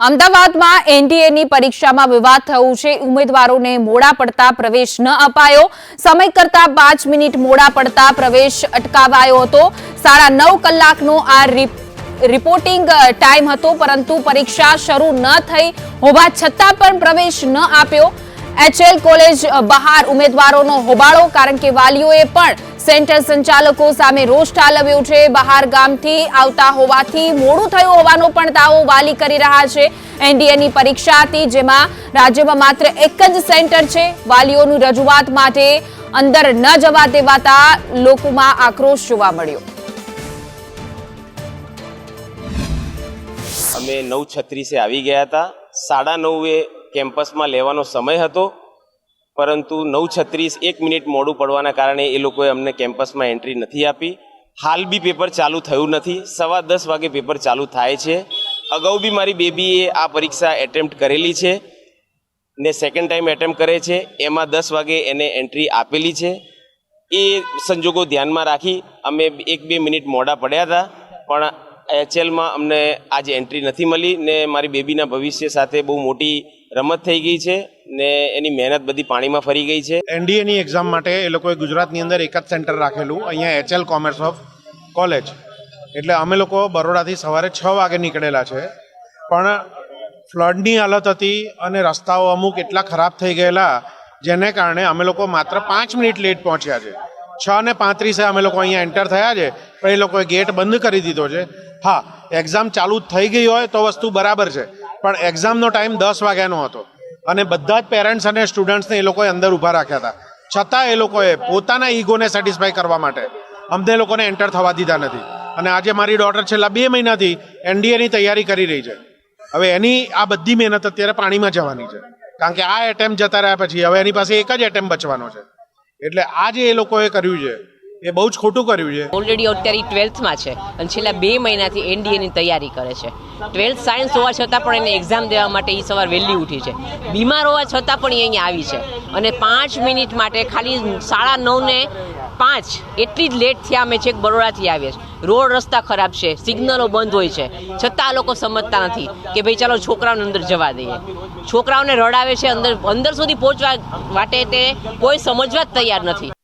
અમદાવાદમાં એનડીએની પરીક્ષામાં વિવાદ થયું છે. ઉમેદવારોને મોડા પડતા પ્રવેશ ન અપાયો. સમય કરતા પાંચ મિનિટ મોડા પડતા પ્રવેશ અટકાવાયો હતો. સાડા નવ કલાકનો આ રિપ- રિપોર્ટિંગ ટાઈમ હતો, પરંતુ પરીક્ષા શરૂ ન થઈ હોવા છતાં પણ પ્રવેશ ન આપ્યો. એચએલ કોલેજ બહાર ઉમેદવારોનો હોબાળો કારણ કે વાલીઓએ પણ સેન્ટર સંચાલકો સામે રોષ ઠાલવ્યો છે. બહાર ગામથી આવતા હોવાથી મોડું થયું હોવાનો પણ દાવો વાલી કરી રહ્યા છે. એનડીએની પરીક્ષા હતી જેમાં રાજ્યમાં માત્ર એક જ સેન્ટર છે. વાલીઓની રજૂઆત માટે અંદર ન જવા દેવાતા લોકોમાં આક્રોશ જોવા મળ્યો. અમે નવ છત્રીસે આવી ગયા હતા. સાડા નવે કેમ્પસમાં લેવાનો સમય હતો. પરંતુ નવ છત્રીસ એક મિનિટ મોડું પડવાના કારણે એ લોકોએ અમને કેમ્પસમાં એન્ટ્રી નથી આપી. હાલ બી પેપર ચાલુ થયું નથી. સવા દસ વાગે પેપર ચાલુ થાય છે. અગાઉ બી મારી બેબીએ આ પરીક્ષા એટેમ્પ્ટ કરેલી છે ને સેકન્ડ ટાઈમ એટેમ્પ્ટ કરે છે. એમાં દસ વાગે એને એન્ટ્રી આપેલી છે. એ સંજોગો ધ્યાનમાં રાખી અમે એક બે મિનિટ મોડા પડ્યા હતા. પણ એચએલમાં અમને આજે એન્ટ્રી નથી મળી ને મારી બેબીના ભવિષ્ય સાથે બહુ મોટી રમત થઈ ગઈ છે. ને એની મહેનત બધી પાણીમાં ફરી ગઈ છે. એનડીએની એક્ઝામ માટે એ લોકોએ ગુજરાતની અંદર એક જ સેન્ટર રાખેલું, અહીંયા એચએલ કોમર્સ ઓફ કોલેજ એટલે અમે લોકો બરોડાથી સવારે છ વાગે નીકળેલા છે. પણ ફ્લડની હાલત હતી અને રસ્તાઓ અમુક એટલા ખરાબ થઈ ગયેલા, જેને કારણે અમે લોકો માત્ર પાંચ મિનિટ લેટ પહોંચ્યા છે. છ ને પાંત્રીસે અમે લોકો અહીંયા એન્ટર થયા છે, પણ એ લોકોએ ગેટ બંધ કરી દીધો છે. હા એક્ઝામ ચાલુ થઈ ગઈ હોય તો વસ્તુ બરાબર છે, પણ એક્ઝામનો ટાઈમ દસ વાગ્યાનો હતો. અને બધા જ પેરેન્ટ્સ અને સ્ટુડન્ટ્સને એ લોકોએ અંદર ઊભા રાખ્યા હતા. છતાં એ લોકોએ પોતાના ઈગોને સેટિસ્ફાય કરવા માટે અમને લોકોને એન્ટર થવા દીધા નથી. અને આજે મારી ડોટર છેલ્લા બે મહિનાથી એનડીએની તૈયારી કરી રહી છે. હવે એની આ બધી મહેનત અત્યારે પાણીમાં જવાની છે. કારણ કે આ એટેમ્પ જતા રહ્યા પછી હવે એની પાસે એક જ એટેમ્પ બચવાનો છે. એટલે આ જે એ લોકોએ કર્યું છે એ બહુ જ ખોટું કર્યું છે. ઓલરેડી અત્યારે ટ્વેલ્થમાં છે અને છેલ્લા બે મહિનાથી એનડીએની તૈયારી કરે છે. ટ્વેલ્થ સાયન્સ હોવા છતાં પણ એને એક્ઝામ દેવા માટે એ સવાર વહેલી ઉઠી છે. બીમાર હોવા છતાં પણ એ અહીંયા આવી છે. અને પાંચ મિનિટ માટે ખાલી સાડા નવને પાંચ એટલી જ લેટ થયા અમે છેક બરોડાથી આવીએ છીએ. રોડ રસ્તા ખરાબ છે સિગ્નલો બંધ હોય છે. છતાં આ લોકો સમજતા નથી કે ભાઈ ચાલો છોકરાઓને અંદર જવા દઈએ. છોકરાઓને રડાવે છે, અંદર અંદર સુધી પહોંચવા માટે તે કોઈ સમજવા જ તૈયાર નથી.